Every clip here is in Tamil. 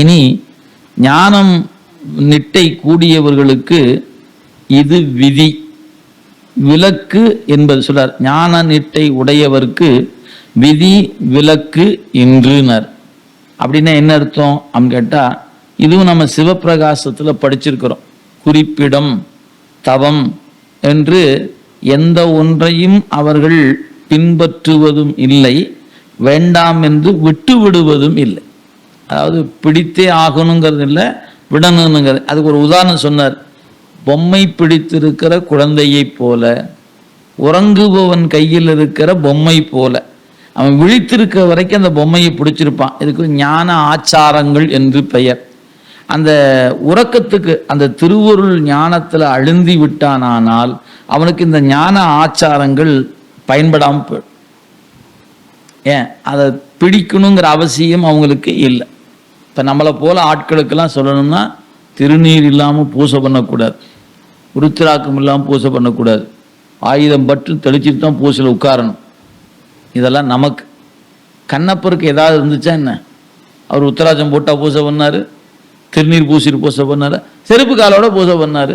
இனி ஞானம் நிட்டை கூடியவர்களுக்கு இது விதி. விலக்கு என்பது சொல்றார். ஞான நிட்டை உடையவர்க்கு விதி விலக்கு என்றுனர் அப்படின்னா என்ன அர்த்தம்? அப்படின்னு கேட்டா இதுவும் நம்ம சிவப்பிரகாசத்துல படிச்சிருக்கிறோம். குறிப்பிடம் தவம் என்று எந்த ஒன்றையும் அவர்கள் பின்பற்றுவதும் இல்லை வேண்டாம் என்று விட்டு விடுவதும் இல்லை. அதாவது பிடித்தே ஆகணுங்கிறது இல்லை விடணுங்கிறது. அதுக்கு ஒரு உதாரணம் சொன்னார். பொம்மை பிடித்திருக்கிற குழந்தையைப் போல உறங்குபவன் கையில் இருக்கிற பொம்மை போல அவன் விழித்திருக்க வரைக்கும் அந்த பொம்மையை பிடிச்சிருப்பான். இதுக்கு ஞான ஆச்சாரங்கள் என்று பெயர். அந்த உறக்கத்துக்கு அந்த திருவருள் ஞானத்தில் அழுந்தி விட்டானானால் அவனுக்கு இந்த ஞான ஆச்சாரங்கள் பயன்படாமல் போயிடும். ஏன்? அதை பிடிக்கணுங்கிற அவசியம் அவங்களுக்கு இல்லை. இப்போ நம்மளை போல் ஆட்களுக்கெல்லாம் சொல்லணும்னா திருநீர் இல்லாமல் பூசை பண்ணக்கூடாது. உருத்திராக்கம் இல்லாமல் பூசை பண்ணக்கூடாது. ஆயுதம் பட்டு தெளிச்சிட்டு தான் பூசையில் உட்காரணும். இதெல்லாம் நமக்கு. கண்ணப்பருக்கு ஏதாவது இருந்துச்சா என்ன? அவர் உத்தராஜம் போட்டால் பூசை பண்ணார். திருநீர் பூசிட்டு பூசை பண்ணார். செருப்பு காலோட பூசை பண்ணார்.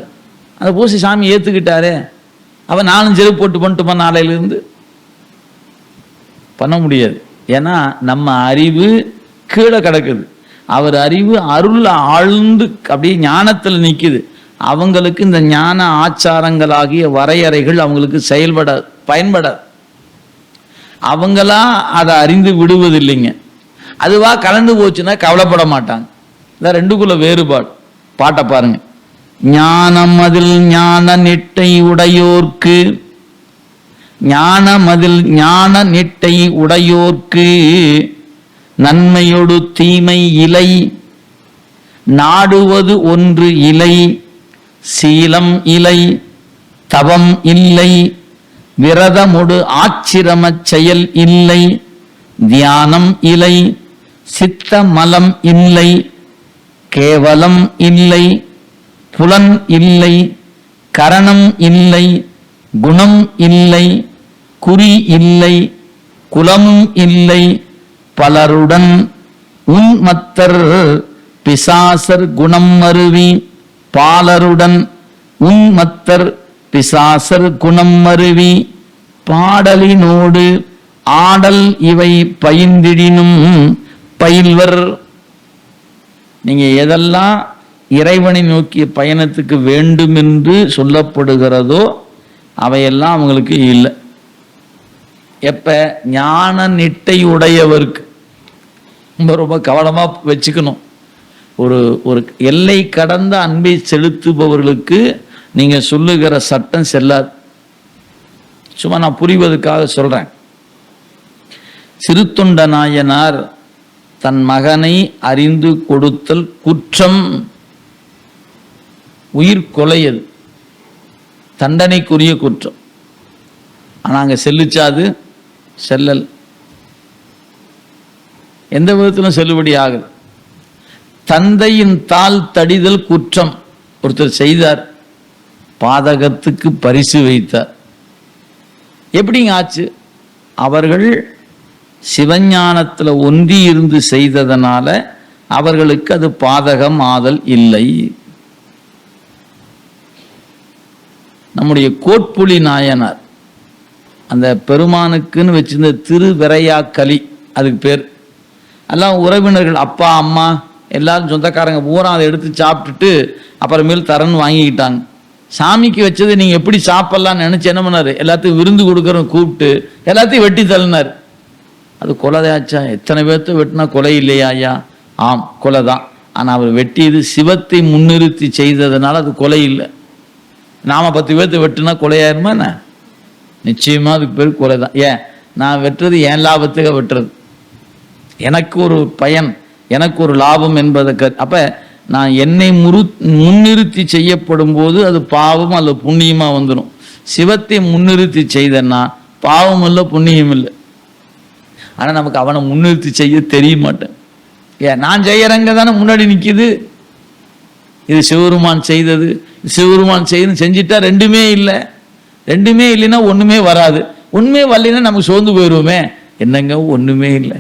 அந்த பூசி சாமி ஏற்றுக்கிட்டாரே அவன் நானும் செருப்பு போட்டு பண்ணிட்டுமா நாளையிலேருந்து? பண்ண முடியாது. ஏன்னா நம்ம அறிவு கீழே கிடக்குது. அவர் அறிவு அருள் ஆழ்ந்து அப்படியே ஞானத்தில் நிற்குது அவங்களுக்கு இந்த ஞான ஆச்சாரங்களாகிய வரையறைகள் அவங்களுக்கு செயல்பட பயன்படாது அவங்களா அதை அறிந்து விடுவதில்லைங்க. அதுவா கலந்து போச்சுன்னா கவலைப்பட மாட்டாங்க. இந்த ரெண்டுக்குள்ள வேறுபாடு. பாட்டை பாருங்க. ஞானம் அதில் ஞான நிட்டை உடையோர்க்கு. ஞானமதில் ஞான நிட்டை உடையோர்க்கு. நன்மையொடு தீமை இலை நாடுவது ஒன்று இலை சீலம் இலை தவம் இல்லை விரதமொடு ஆச்சிரமச் செயல் இல்லை தியானம் இலை சித்த மலம் இல்லை கேவலம் இல்லை புலன் இல்லை கரணம் இல்லை குணம் இல்லை குறி இல்லை குலமும் இல்லை பலருடன் உன்மத்தர் பிசாசர் குணம் மருவி பாலருடன் உன்மத்தர் பிசாசர் குணம் மருவி பாடலினோடு ஆடல் இவை பயின்றிடினும் பயில்வர். நீங்க எதெல்லாம் இறைவனை நோக்கிய பயணத்துக்கு வேண்டும் என்று சொல்லப்படுகிறதோ அவையெல்லாம் அவங்களுக்கு இல்லை. எப்ப ஞான நிட்டை உடையவருக்கு ரொம்ப ரொம்ப கவனமாக வச்சுக்கணும். ஒரு ஒரு எல்லை கடந்த அன்பை செலுத்துபவர்களுக்கு நீங்கள் சொல்லுகிற சட்டம் செல்லாது சும்மா நான் புரிவதற்காக சொல்கிறேன் சிறுத்தொண்ட நாயனார் தன் மகனை அறிந்து கொடுத்தல் குற்றம். உயிர் கொலையது தண்டனைக்குரிய குற்றம். ஆனால் அங்கே செல்லுச்சாது செல்லல். எந்த விதத்திலும் செல்லுபடி ஆகுது தந்தையின் தாள் தடிதல் குற்றம். ஒருத்தர் செய்தார். பாதகத்துக்கு பரிசு வைத்தார். எப்படிங்க ஆச்சு? அவர்கள் சிவஞானத்தில் ஒன்றி இருந்து செய்ததனால அவர்களுக்கு அது பாதகம் ஆதல் இல்லை. நம்முடைய கோட்புலி நாயனார் அந்த பெருமானுக்குன்னு வச்சிருந்த திருவிரையாக்கலி களி அதுக்கு பேர் எல்லாம் உறவினர்கள் அப்பா அம்மா எல்லாரும் சொந்தக்காரங்க பூரா அதை எடுத்து சாப்பிட்டுட்டு அப்புறமேல் தரன்னு வாங்கிக்கிட்டாங்க. சாமிக்கு வச்சது நீங்கள் எப்படி சாப்பிட்லான்னு நினச்சி என்ன பண்ணார்? எல்லாத்தையும் விருந்து கொடுக்குறோம் கூப்பிட்டு எல்லாத்தையும் வெட்டி தள்ளினார். அது கொலைதாச்சா எத்தனை பேர்த்த வெட்டினா கொலை இல்லையா ஐயா? ஆம் கொலை தான். ஆனால் அவர் வெட்டியது சிவத்தை முன்னிறுத்தி செய்ததுனால அது கொலை இல்லை. நாம் பத்து பேர்த்து வெட்டுனா கொலையாயிருமா என்ன? நிச்சயமாக அதுக்கு பேர் கொலை தான் ஏன்? நான் வெட்டுறது என் லாபத்துக்காக வெட்டுறது. எனக்கு ஒரு பயன் எனக்கு ஒரு லாபம் என்பதற்கு. அப்ப நான் என்னை முரு முன்னிறுத்தி செய்யப்படும் போது அது பாவம் அல்ல புண்ணியமா வந்துடும் சிவத்தை முன்னிறுத்தி செய்தேன்னா பாவம் இல்லை புண்ணியம் இல்லை. ஆனா நமக்கு அவனை முன்னிறுத்தி செய்ய தெரிய மாட்டேன் ஏன் நான் செய்யறங்க தானே முன்னாடி நிக்குது? இது சிவருமான் செய்தது. சிவருமான் செய்து செஞ்சிட்டா ரெண்டுமே இல்லை. ரெண்டுமே இல்லைன்னா ஒண்ணுமே வராது. உண்மையே வரலைன்னா நமக்கு சோர்ந்து போயிடுவோமே என்னங்க ஒண்ணுமே இல்லை.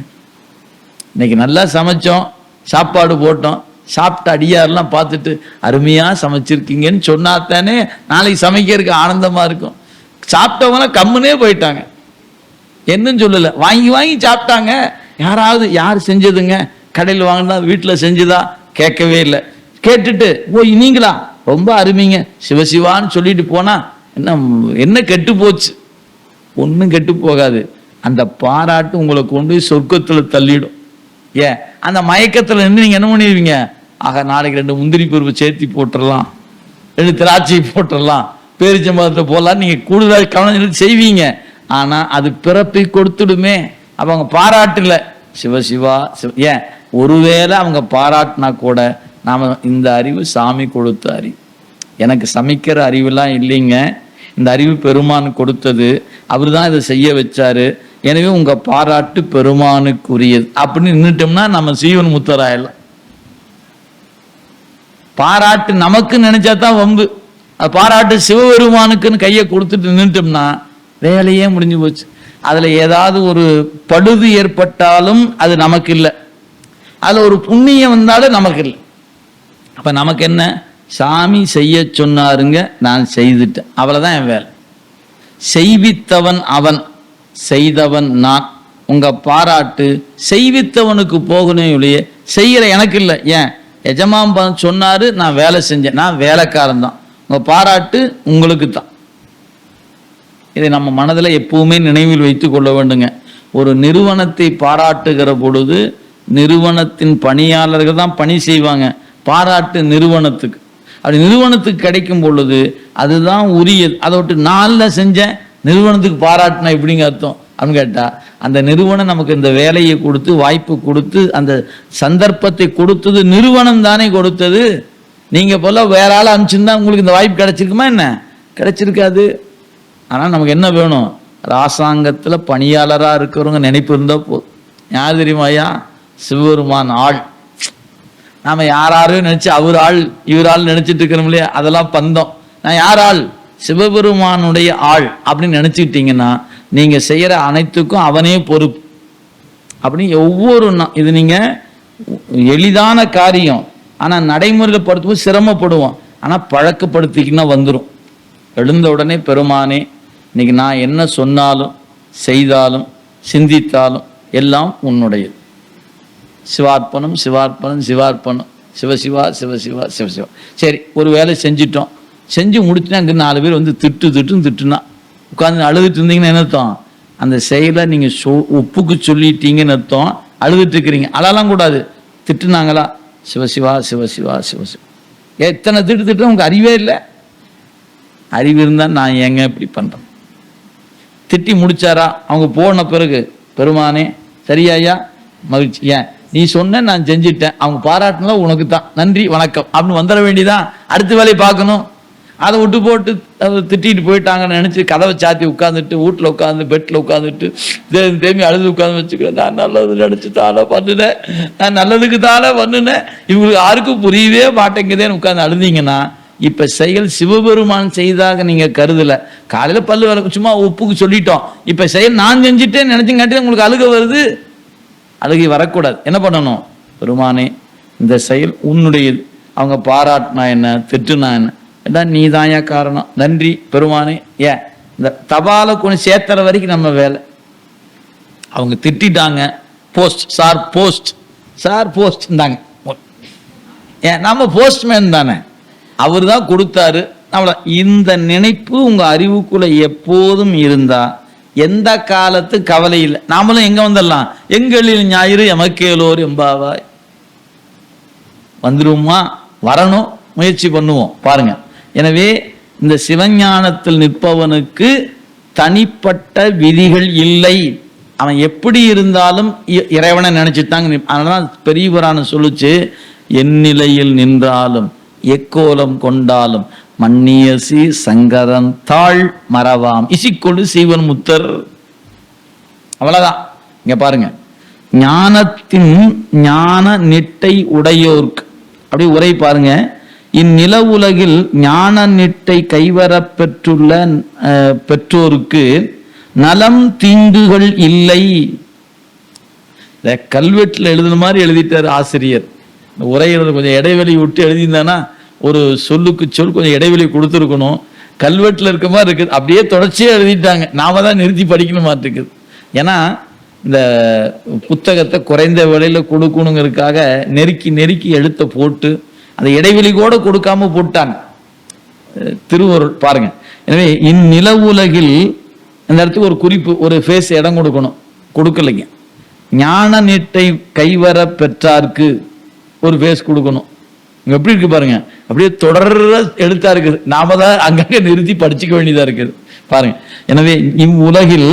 இன்னைக்கு நல்லா சமைச்சோம் சாப்பாடு போட்டோம் சாப்பிட்ட அடியாரெல்லாம் பார்த்துட்டு அருமையாக சமைச்சிருக்கீங்கன்னு சொன்னா தானே நாளைக்கு சமைக்கிறதுக்கு ஆனந்தமாக இருக்கும். சாப்பிட்டவங்களாம் கம்முனே போயிட்டாங்க. என்னன்னு சொல்லலை. வாங்கி வாங்கி சாப்பிட்டாங்க. யாராவது யார் செஞ்சதுங்க? கடையில் வாங்கினா வீட்டில் செஞ்சுதா? கேட்கவே இல்லை. கேட்டுட்டு ஓ நீங்களா? ரொம்ப அருமைங்க. சிவசிவான்னு சொல்லிட்டு போனா என்ன என்ன கெட்டு போச்சு? ஒன்றும் கெட்டு போகாது. அந்த பாராட்டு உங்களை கொண்டு போய் சொர்க்கத்தில் தள்ளிடும். ஏன் அந்த மயக்கத்தில் இருந்து நீங்கள் என்ன பண்ணிடுவீங்க ஆக நாளைக்கு ரெண்டு முந்திரி பருப்பு சேர்த்தி போட்டுடலாம் ரெண்டு திராட்சை போட்டுடலாம் பேரிச்சம்பழத்தை போடலாம் நீங்கள் கூடுதல் கவனம் செய்வீங்க. ஆனால் அது பிறப்பை கொடுத்துடுமே. அப்போ அவங்க சிவ சிவசிவா சிவ ஏன் ஒருவேளை அவங்க பாராட்டினா கூட நாம் இந்த அறிவு சாமி கொடுத்த அறிவு. எனக்கு சமைக்கிற அறிவுலாம் இல்லைங்க. இந்த அறிவு பெருமான் கொடுத்தது. அவர் தான் இதை செய்ய வச்சாரு. எனவே உங்க பாராட்டு பெருமானுக்குரியது. அப்படின்னு நின்றுட்டோம்னா நம்ம சீவன் முத்தராயலாம். பாராட்டு நமக்கு நினைச்சா தான் வம்பு. அது பாராட்டு சிவபெருமானுக்குன்னு கையை கொடுத்துட்டு நின்றுட்டோம்னா வேலையே முடிஞ்சு போச்சு. அதுல ஏதாவது ஒரு படுது ஏற்பட்டாலும் அது நமக்கு இல்லை. அதுல ஒரு புண்ணியம் வந்தாலும் நமக்கு இல்லை. அப்ப நமக்கு என்ன? சாமி செய்ய சொன்னாருங்க நான் செய்துட்டேன். அவ்வளவுதான் என் வேலை. செய்வித்தவன் அவன். செய்தவன் நான். உங்கள் பாராட்டு செய்வித்தவனுக்கு போகணும் இல்லையே செய்கிற எனக்கு இல்லை. ஏன்? எஜமான் சொன்னார் நான் வேலை செஞ்சேன். நான் வேலைக்காரன் தான். உங்கள் பாராட்டு உங்களுக்கு தான். இதை நம்ம மனதில் எப்பவுமே நினைவில் வைத்து கொள்ள வேண்டுங்க. ஒரு நிறுவனத்தை பாராட்டுகிற பொழுது நிறுவனத்தின் பணியாளர்கள் தான் பணி செய்வாங்க. பாராட்டு நிறுவனத்துக்கு. அப்படி நிறுவனத்துக்கு கிடைக்கும் பொழுது அதுதான் உரியது. அதை விட்டு நாளில் செஞ்சேன். நிறுவனத்துக்கு பாராட்டினா எப்படிங்க அர்த்தம்? அப்படின்னு கேட்டால் அந்த நிறுவனம் நமக்கு இந்த வேலையை கொடுத்து வாய்ப்பு கொடுத்து அந்த சந்தர்ப்பத்தை கொடுத்தது நிறுவனம் தானே கொடுத்தது. நீங்கள் போல வேற ஆள் அனுப்பிச்சிருந்தா உங்களுக்கு இந்த வாய்ப்பு கிடைச்சிருக்குமா என்ன? கிடைச்சிருக்காது. ஆனால் நமக்கு என்ன வேணும்? ராசாங்கத்தில் பணியாளராக இருக்கிறவங்க நினைப்பு இருந்தால் போதும். யார் தெரியுமாயா சிவபெருமான் ஆள். நாம யாராரையும் நினச்சி அவர் ஆள் இவர் ஆள் நினச்சிட்டு இருக்கிறோம் இல்லையா? அதெல்லாம் பந்தம். நான் யார் ஆள்? சிவபெருமானுடைய ஆள் அப்படின்னு நினைச்சுக்கிட்டீங்கன்னா நீங்க செய்யற அனைத்துக்கும் அவனே பொறுப்பு. அப்படின்னு ஒவ்வொரு இது நீங்க எளிதான காரியம். ஆனா நடைமுறையில் படுத்தும்போது சிரமப்படுவோம். ஆனா பழக்கப்படுத்திக்கினா வந்துடும் எழுந்த உடனே பெருமானே இன்னைக்கு நான் என்ன சொன்னாலும் செய்தாலும் சிந்தித்தாலும் எல்லாம் உன்னுடையது. சிவார்ப்பணம் சிவார்ப்பணம் சிவார்ப்பணம். சிவசிவா சிவசிவா சிவசிவா. சரி ஒரு வேலை செஞ்சிட்டோம். செஞ்சு முடிச்சுனா அங்கே நாலு பேர் வந்து திட்டு திட்டுன்னு திட்டுனா. உட்காந்து அழுதுட்டு இருந்தீங்கன்னா என்ன அர்த்தம்? அந்த செயலை நீங்கள் சொ ஒப்புக்கு சொல்லிட்டீங்கன்னு அர்த்தம். அழுதுட்டு இருக்கிறீங்க. அழலாம் கூடாது. திட்டுனாங்களா? சிவசிவா சிவசிவா சிவசிவா எத்தனை திட்டு திட்டு உங்களுக்கு அறிவே இல்லை. அறிவு இருந்தால் நான் ஏங்க இப்படி பண்ணுறேன் திட்டி முடிச்சாரா? அவங்க போன பிறகு பெருமானே சரியாயா? மகிழ்ச்சி. ஏன்? நீ சொன்ன நான் செஞ்சிட்டேன். அவங்க பாராட்டினா உனக்கு தான் நன்றி வணக்கம். அப்படின்னு வந்துட வேண்டியதான் அடுத்த வேலையை பார்க்கணும். அதை விட்டு போட்டு அதை திட்டிட்டு போயிட்டாங்கன்னு நினச்சி கதவை சாத்தி உட்காந்துட்டு வீட்டில் உட்காந்து பெட்டில் உட்காந்துட்டு தேம்பி அழுது உட்காந்து வச்சுக்கிறேன். நான் நல்லது நினச்சி தானே பண்ணினேன். நான் நல்லதுக்கு தானே பண்ணினேன். இவங்களுக்கு யாருக்கும் புரியவே மாட்டேங்குதேன்னு உட்காந்து அழுதிங்கன்னா இப்போ செயல் சிவபெருமான் செய்தாக நீங்கள் கருதலை. காலையில் பல்லு விளக்கு சும்மா உப்புக்கு சொல்லிட்டோம். இப்போ செயல் நான் செஞ்சுட்டேன்னு நினச்சிங்காட்டி உங்களுக்கு அழுக வருது. அழுகை வரக்கூடாது. என்ன பண்ணணும்? பெருமானே இந்த செயல் உன்னுடையது. அவங்க பாராட்டினா என்ன? திட்டுனா என்ன? எல்லாம் நீ தாயா காரணம். நன்றி பெருமானே. ஏன்? இந்த தபாலை கொண்டு சேர்த்துற வரைக்கும் நம்ம வேலை. அவங்க திட்டிட்டாங்க. Post sir post sir post இருந்தாங்க ஏன்? நம்ம போஸ்ட்மேன் தானே. அவர் தான் கொடுத்தாரு. நம்மள இந்த நினைப்பு உங்கள் அறிவுக்குள்ள எப்போதும் இருந்தா எந்த காலத்து கவலை இல்லை. நாமளும் எங்கே வந்துடலாம் எங்களில் ஞாயிறு எமக்கேலோர் எம்பாவாய். வந்துடுவோமா வரணும். முயற்சி பண்ணுவோம். பாருங்கள் எனவே இந்த சிவஞானத்தில் நிற்பவனுக்கு தனிப்பட்ட விதிகள் இல்லை. அவன் எப்படி இருந்தாலும் இ- இறைவனை நினைச்சுட்டாங்க அதனால பெரியவரான சொல்லுச்சு எந்நிலையில் நின்றாலும் எக்கோலம் கொண்டாலும் மன்னியசி சங்கரன் தாழ் மறவாம். இசிக்கொண்டு சீவன் முத்தர். அவ்வளவுதான். இங்க பாருங்க. ஞானத்தின் ஞான நிட்டை உடையோர்க்கு. அப்படி உரை பாருங்க. இந்நில உலகில் ஞான நிட்டை கைவரப் பெற்றுள்ள பெற்றோருக்கு நலம் தீங்குகள் இல்லை. இந்த கல்வெட்டில் எழுதுன மாதிரி எழுதிட்டார் ஆசிரியர். இந்த உரையில கொஞ்சம் இடைவெளி விட்டு எழுதியிருந்தானா ஒரு சொல்லுக்கு சொல் கொஞ்சம் இடைவெளி கொடுத்துருக்கணும். கல்வெட்டில் இருக்க மாதிரி இருக்குது. அப்படியே தொடர்ச்சியாக எழுதிட்டாங்க. நாம தான் நிறுத்தி படிக்கணுமா இருக்குது ஏன்னா இந்த புத்தகத்தை குறைந்த விலையில் கொடுக்கணுங்கிறதுக்காக நெருக்கி நெருக்கி எழுத்த போட்டு அந்த இடைவெளி கூட கொடுக்காம போட்டாங்க. திருவருள் பாருங்க. எனவே இந்நில உலகில் இந்த இடத்துக்கு ஒரு குறிப்பு ஒரு ஃபேஸ் இடம் கொடுக்கணும். கொடுக்கலைங்க. ஞான நீட்டை கைவர பெற்றார்க்கு ஒரு ஃபேஸ் கொடுக்கணும். இங்க எப்படி இருக்கு பாருங்க. அப்படியே தொடர்ற எழுத்தா இருக்குது. நாம தான் அங்கங்க நிறுத்தி படிச்சுக்க வேண்டியதா இருக்குது. பாருங்க. எனவே இவ்வுலகில்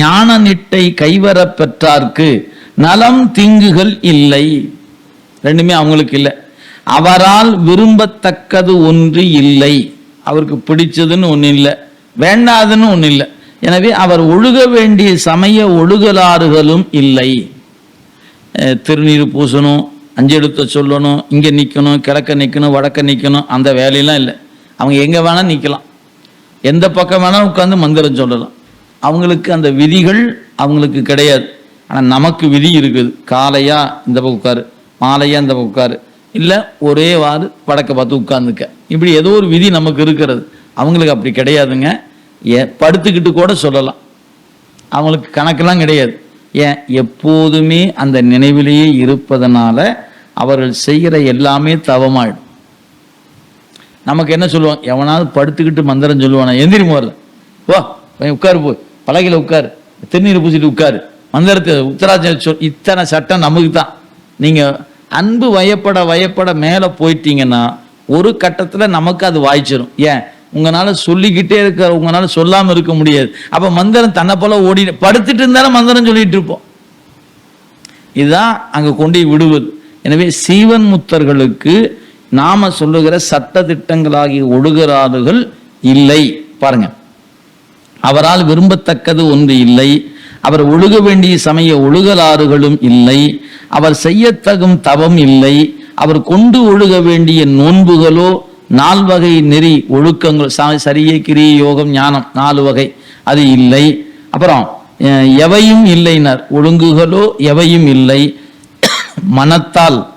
ஞான நிட்டை கைவர பெற்றார்க்கு நலம் தீங்குகள் இல்லை. ரெண்டுமே அவங்களுக்கு இல்லை. அவரால் விரும்பத்தக்கது ஒன்று இல்லை. அவருக்கு பிடிச்சதுன்னு ஒன்று இல்லை. வேண்டாதுன்னு ஒன்றும் இல்லை. எனவே அவர் ஒழுக வேண்டிய சமய ஒழுகலாறுகளும் இல்லை. திருநீர் பூசணும் அஞ்செழுத்த சொல்லணும் இங்கே நிற்கணும் கிழக்க நிற்கணும் வடக்க நிற்கணும் அந்த வேலையெல்லாம் இல்லை. அவங்க எங்கே வேணால் நிற்கலாம் எந்த பக்கம் வேணால் உட்காந்து மந்திரம் சொல்லலாம். அவங்களுக்கு அந்த விதிகள் அவங்களுக்கு கிடையாது. ஆனால் நமக்கு விதி இருக்குது. காலையா இந்த பக்கம் உட்காரு மாலையா இந்த பக்கம் உட்காரு. இல்லை ஒரே வாரு வடக்க பார்த்து உட்காந்துக்க இப்படி ஏதோ ஒரு விதி நமக்கு இருக்கிறது. அவங்களுக்கு அப்படி கிடையாதுங்க. ஏ படுத்துக்கிட்டு கூட சொல்லலாம். அவங்களுக்கு கணக்கெல்லாம் கிடையாது. ஏன் எப்போதுமே அந்த நினைவிலேயே இருப்பதனால அவர்கள் செய்கிற எல்லாமே தவமாயிடும். நமக்கு என்ன சொல்லுவான் எவனாவது படுத்துக்கிட்டு மந்திரம் சொல்லுவானா? எந்திரி முதல்ல வா உட்காரு போய். பலகையில் உட்காரு. திருநீர் பூசிட்டு உட்காரு. மந்திரத்தை உத்தராஜ சொல் இத்தனை சட்டம் நமக்கு தான் நீங்கள் அன்பு வயப்பட வயப்பட மேலே போயிட்டீங்கன்னா ஒரு கட்டத்தில் நமக்கு அது வாய்ச்சிரும். ஏன்? உங்களால் சொல்லிக்கிட்டே இருக்க உங்களால் சொல்லாமல் இருக்க முடியாது. அப்போ மந்திரம் தன்னை போல ஓடி படுத்துட்டு இருந்தாலும் மந்திரம் சொல்லிட்டு இருப்போம். இதுதான் அங்கே கொண்டு விடுவது எனவே சீவன் முத்தர்களுக்கு நாம சொல்லுகிற சட்ட திட்டங்களாகிய ஒடுகிறார்கள் இல்லை. பாருங்க. அவரால் விரும்பத்தக்கது ஒன்று இல்லை. அவர் ஒழுக வேண்டிய சமய ஒழுகலாறுகளும் இல்லை. அவர் செய்யத்தகும் தவம் இல்லை. அவர் கொண்டு ஒழுக வேண்டிய நோன்புகளோ நால்வகை நெறி ஒழுக்கங்கள். ச- சரியை கிரிய யோகம் ஞானம் நாலு வகை அது இல்லை. அப்புறம் எவையும் இல்லைனர். ஒழுங்குகளோ எவையும் இல்லை. மனத்தால்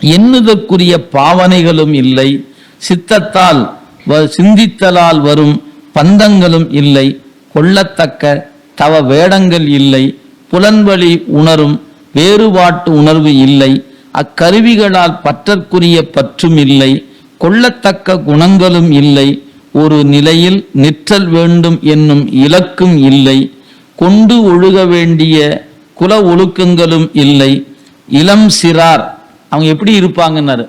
எண்ணுதற்குரிய பாவனைகளும் இல்லை. சித்தத்தால் வ- சிந்தித்தலால் வரும் பந்தங்களும் இல்லை. கொள்ளத்தக்க தவ வேடங்கள் இல்லை புலன்வழி உணரும் வேறுபாட்டு உணர்வு இல்லை அக்கருவிகளால் பற்றற்குரிய பற்றும் இல்லை கொள்ளத்தக்க குணங்களும் இல்லை ஒரு நிலையில் நிற்றல் வேண்டும் என்னும் இலக்கும் இல்லை கொண்டு ஒழுக வேண்டிய குல ஒழுக்கங்களும் இல்லை இளம் சிறார் அவங்க எப்படி இருப்பாங்கன்னாரு?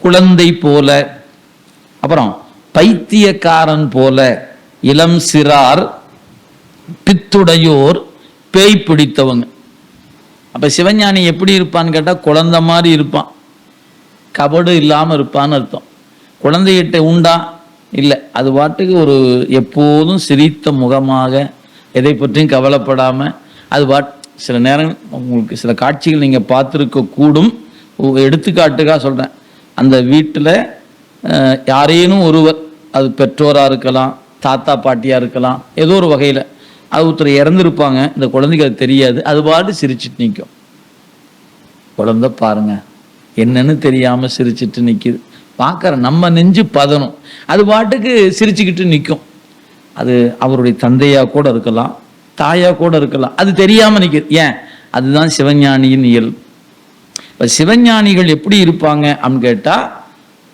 குழந்தை போல அப்புறம் பைத்தியக்காரன் போல இளம் சிறார் பித்துடையோர் பேய் பிடித்தவங்க. அப்ப சிவஞானி எப்படி இருப்பான்னு கேட்டால் குழந்தை மாதிரி இருப்பான். கபடு இல்லாமல் இருப்பான்னு அர்த்தம். குழந்தைகிட்ட உண்டா? இல்லை. அது பாட்டுக்கு ஒரு எப்போதும் சிரித்த முகமாக எதை பற்றியும் கவலைப்படாமல் அது பாட் சில நேரம் உங்களுக்கு சில காட்சிகள் நீங்கள் பார்த்துருக்க கூடும். எடுத்துக்காட்டுக்காக சொல்கிறேன் அந்த வீட்டில் யாரேனும் ஒருவர் அது பெற்றோராக இருக்கலாம் தாத்தா பாட்டியாக இருக்கலாம் ஏதோ ஒரு வகையில். அது ஒருத்தர் இறந்துருப்பாங்க. இந்த குழந்தைக்கு அது தெரியாது. அது பாட்டு சிரிச்சிட்டு நிற்கும் குழந்தை பாருங்க. என்னன்னு தெரியாம சிரிச்சிட்டு நிற்கிது பார்க்குற நம்ம நெஞ்சு பதணும் அது பாட்டுக்கு சிரிச்சுக்கிட்டு நிற்கும் அது அவருடைய தந்தையாக கூட இருக்கலாம். தாயாக கூட இருக்கலாம். அது தெரியாமல் நிற்கிது ஏன்? அதுதான் சிவஞானியின் இயல். இப்போ சிவஞானிகள் எப்படி இருப்பாங்க அப்படின்னு கேட்டால்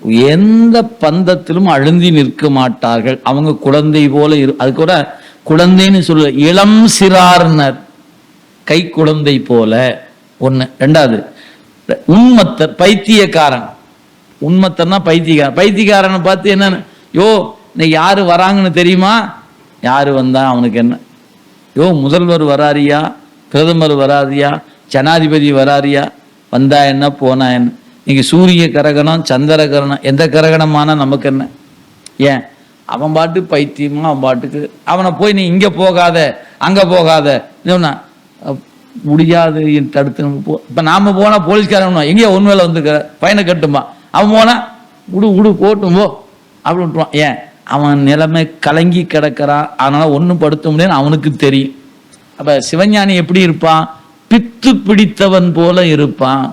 எந்த பந்தத்திலும் அழுந்தி நிற்க மாட்டார்கள். அவங்க குழந்தை போல இரு அது கூட குழந்தைன்னு சொல்ல இளம் சிறார்னர். கை குழந்தை போல. ஒன்று ரெண்டாவது உண்மத்தர் பைத்தியக்காரன். உண்மத்தர்னா பைத்தியக்காரன். பைத்தியக்காரனை பார்த்து என்னன்னு யோ இன்னைக்கு யாரு வராங்கன்னு தெரியுமா? யாரு வந்தா அவனுக்கு என்ன? யோ முதல்வர் வராரியா? பிரதமர் வராதியா ஜனாதிபதி வராரியா? வந்தா என்ன போனா என்ன? இங்கே சூரிய கரகணம் சந்திர கரணம் எந்த கரகணமானா நமக்கு என்ன? ஏன்? அவன் பாட்டு பைத்தியமும் அவன் பாட்டுக்கு அவனை போய் நீ இங்கே போகாத அங்கே போகாத. சொன்னா முடியாது என் தடுத்து போ இப்போ நாம் போனால் போலீஸ்காரன் எங்கேயோ ஒன்று வேலை வந்துருக்கிற பையனை கட்டுமா? அவன் போனால் விடு விடு போட்டும் போ. அப்படின்ட்டுவான் ஏன்? அவன் நிலைமை கலங்கி கிடக்கிறான் அதனால் ஒன்றும் படுத்த முடியாது அவனுக்கு தெரியும். அப்போ சிவஞானி எப்படி இருப்பான்? பித்து பிடித்தவன் போல இருப்பான்.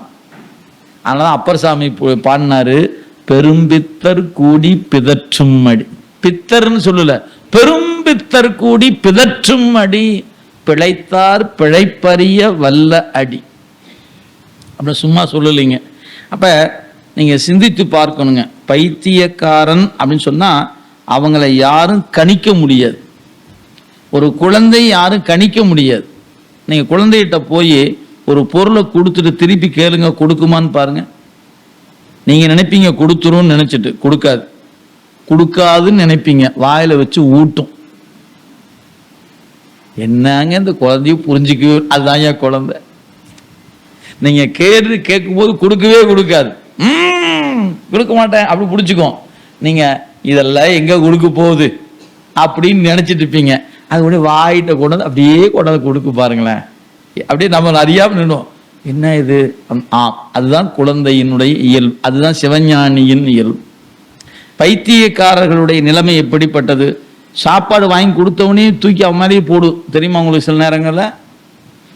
அதனால அப்பர் சாமி பாடினாரு பெரும்பித்தர் கூடி பிதற்றும் அடி பித்தர்னு சொல்லல பெரும்பித்தர் கூடி பிதற்றும் அடி பிழைத்தார் பிழைப்பறிய வல்ல அடி. அப்படி சும்மா சொல்லலைங்க. அப்ப நீங்க சிந்தித்து பார்க்கணுங்க. பைத்தியக்காரன் அப்படின்னு சொன்னா அவங்கள யாரும் கணிக்க முடியாது. ஒரு குழந்தை யாரும் கணிக்க முடியாது. நீங்க குழந்தைகிட்ட போய் ஒரு பொருளை கொடுத்துட்டு திருப்பி கேளுங்க கொடுக்குமான்னு பாருங்க. நீங்கள் நினைப்பீங்க கொடுத்துரும்னு நினச்சிட்டு கொடுக்காது. கொடுக்காதுன்னு நினைப்பீங்க. வாயில் வச்சு ஊட்டும். என்னங்க இந்த குழந்தைய புரிஞ்சுக்கவே அதுதான் என் குழந்தை. நீங்கள் கேட்டு கேட்கும்போது கொடுக்கவே கொடுக்காது. கொடுக்க மாட்டேன் அப்படி பிடிச்சிக்கும் நீங்கள் இதெல்லாம் எங்கே கொடுக்க போகுது? அப்படின்னு நினச்சிட்டு இருப்பீங்க. அது கூட வாயிட்ட கொண்டு வந்து அப்படியே கொண்டாந்து கொடுக்க பாருங்களேன். அப்படியே நம்ம அறியாம நின்னும் என்ன இது? அம், ஆ அதுதான் குழந்தையினுடைய இயல்பு அதுதான் சிவஞானியின் இயல்பு பைத்தியக்காரர்களுடைய நிலைமை எப்படிப்பட்டது? சாப்பாடு வாங்கி கொடுத்தவனே தூக்கி அவன் மாதிரியே போடு. தெரியுமா உங்களுக்கு சில நேரங்களில்?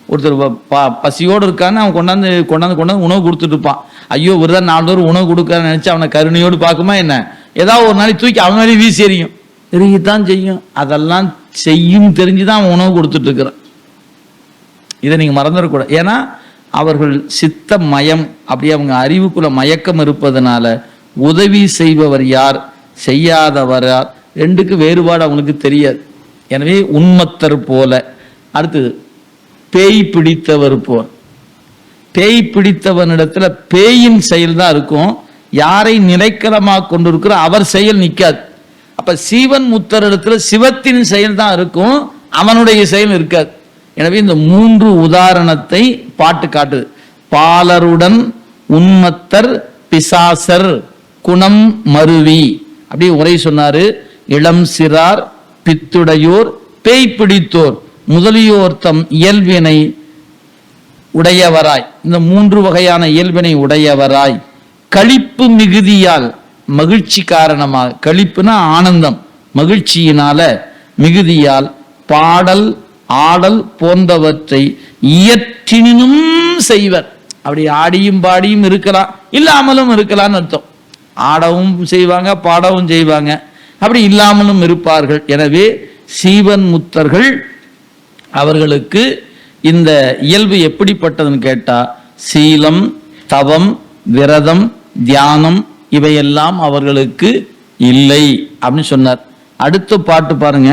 ஒருத்தர் ப- பசியோடு இருக்கான்னு அவன் கொண்டாந்து கொண்டாந்து கொண்டாந்து உணவு கொடுத்துட்ருப்பான் ஐயோ ஐயோ தான் நாலு பேர் உணவு கொடுக்கான்னு நினச்சி அவனை கருணையோடு பார்க்குமா என்ன? ஏதாவது ஒரு நாளைக்கு தூக்கி அவன் மாதிரி வீசி எறியும். எரியத்தான் செய்யும். அதெல்லாம் செய்யும் தெரிஞ்சு தான் அவன் உணவு கொடுத்துட்டு இருக்கிறான். இதை நீங்கள் மறந்துடக்கூடாது ஏன்னா அவர்கள் சித்த மயம் அப்படியே அவங்க அறிவுக்குள்ள மயக்கம் இருப்பதனால உதவி செய்பவர் யார்? செய்யாதவர் யார்? ரெண்டுக்கு வேறுபாடு அவங்களுக்கு தெரியாது. எனவே உண்மத்தர் போல. அடுத்தது பேய் பிடித்தவர் போல். பேய் பிடித்தவனிடத்துல பேயின் செயல் தான் இருக்கும். யாரை நிலைக்கலமாக கொண்டிருக்கிற அவர் செயல் நிற்காது அப்ப சீவன் முத்தரிடத்துல சிவத்தின் செயல் தான் இருக்கும். அவனுடைய செயல் இருக்காது. எனவே இந்த மூன்று உதாரணத்தை பாட்டு காட்டுது. பாலருடன் உன்மத்தர் பிசாசர் குணம் மருவி. அப்படி உரை சொன்னாரு இளம் சிறார் பித்துடையோர் பேய் பிடித்தோர் முதலியோர் தம் இயல்பினை உடையவராய். இந்த மூன்று வகையான இயல்பினை உடையவராய். களிப்பு மிகுதியால் மகிழ்ச்சி காரணமாக கழிப்புனா ஆனந்தம் மகிழ்ச்சியினால மிகுதியால் பாடல் ஆடல் போன்றவற்றை இயற்றினும் செய்வர். அப்படி ஆடியும் பாடியும் இருக்கலாம் இல்லாமலும் இருக்கலாம்னு அர்த்தம். ஆடவும் செய்வாங்க பாடவும் செய்வாங்க. அப்படி இல்லாமலும் இருப்பார்கள். எனவே சீவன் முத்தர்கள் அவர்களுக்கு இந்த இயல்பு எப்படிப்பட்டதுன்னு கேட்டா சீலம் தவம் விரதம் தியானம் இவையெல்லாம் அவர்களுக்கு இல்லை அப்படின்னு சொன்னார். அடுத்த பாட்டு பாருங்க.